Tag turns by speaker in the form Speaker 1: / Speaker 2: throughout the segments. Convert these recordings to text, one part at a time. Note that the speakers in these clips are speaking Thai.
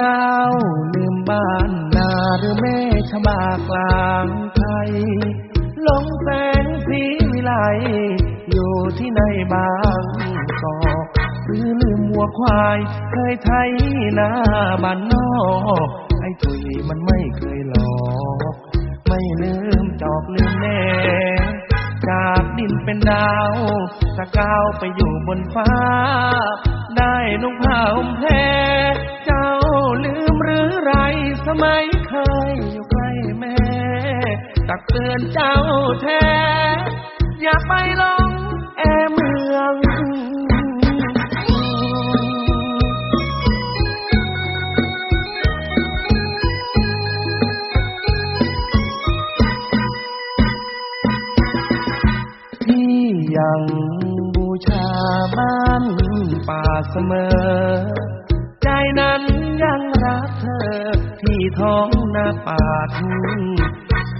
Speaker 1: เจ้า ลืมบ้านนาหรือแม่ชบากลางไทยหลงแสงสีวิไลอยู่ที่ไหนบางกอกหรือลืมวัวควาย เคยไทยนาบ้านนอกไอ้ตุยมันไม่เคยหลอก ไม่ลืมจอกลืมแน่จากดินเป็นดาวสะก้าวไปอยู่บนฟ้า ได้นุ่งผ้าห่มแพ สมัยเคยอยู่ใกล้แม่ ตักเตือนเจ้าแท้ อย่าไปลงแอเมืองที่ยังบูชาบ้านป่าเสมอ ใจนั้นยังรักเธอ ที่ท้องนาป่าทุ่ง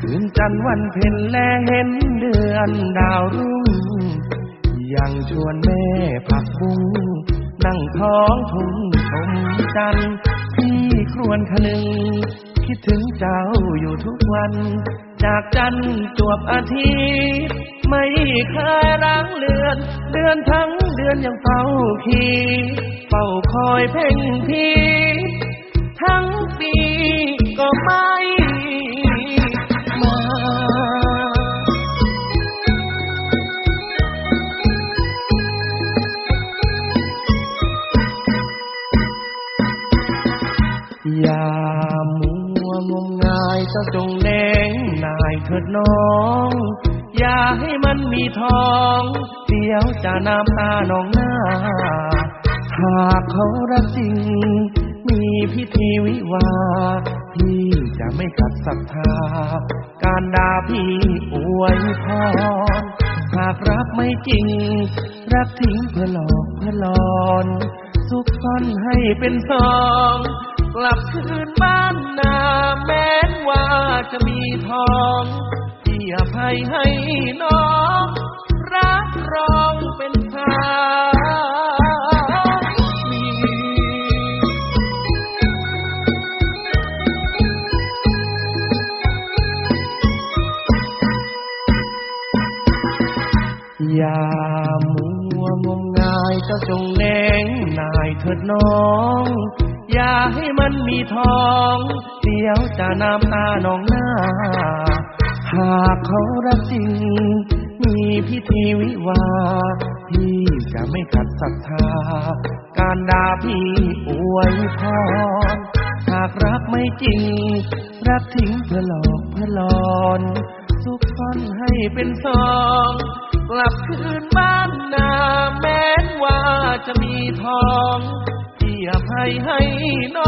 Speaker 1: คืนจันทร์วันเพ็ญและเห็นเดือนดาวรุ่ง ยังชวนแม่ผักบุ้งนั่งท้องทุ่งชมจันทร์พี่ครวญคนึง คิดถึงเจ้าอยู่ทุกวัน จากจันทร์จวบอาทิตย์ไม่เคยร้างเลือน เดือนทั้งเดือนยังเฝ้าคีเฝ้าคอยเพ่งพี อย่ามัวงมงายเจ้าจงแดงนายเถิดน้อง อย่าให้มันมีทอง เดี๋ยวจะน้ำตาหนองหน้า หากเขารักจริง มีพิธีวิวา พี่จะไม่ขัดศรัทธา การด่าพี่อวยพรหากรักไม่จริง รักทิ้งเพื่อหลอกเพื่อหลอน สุขซ่อนให้เป็นสอง กลับคืนบ้านนาแม้นว่าจะมีทองที่อภัยให้น้องรักรองเป็นชามีอย่ามัวงมงายเจ้าจงแนงนายเถิดน้อง อย่าให้มันมีทองเดี๋ยวจะน้ำตาหนองหน้า หากเขารักจริง มีพิธีวิวา พี่จะไม่ขัดศรัทธา การด่าพี่อวยพรหากรักไม่จริง รักทิ้งเพื่อหลอกเพื่อหลอนสุขซ่อนให้เป็นสอง กลับคืนบ้านนาแม้นว่าจะมีทอง ที่อภัยให้น้อง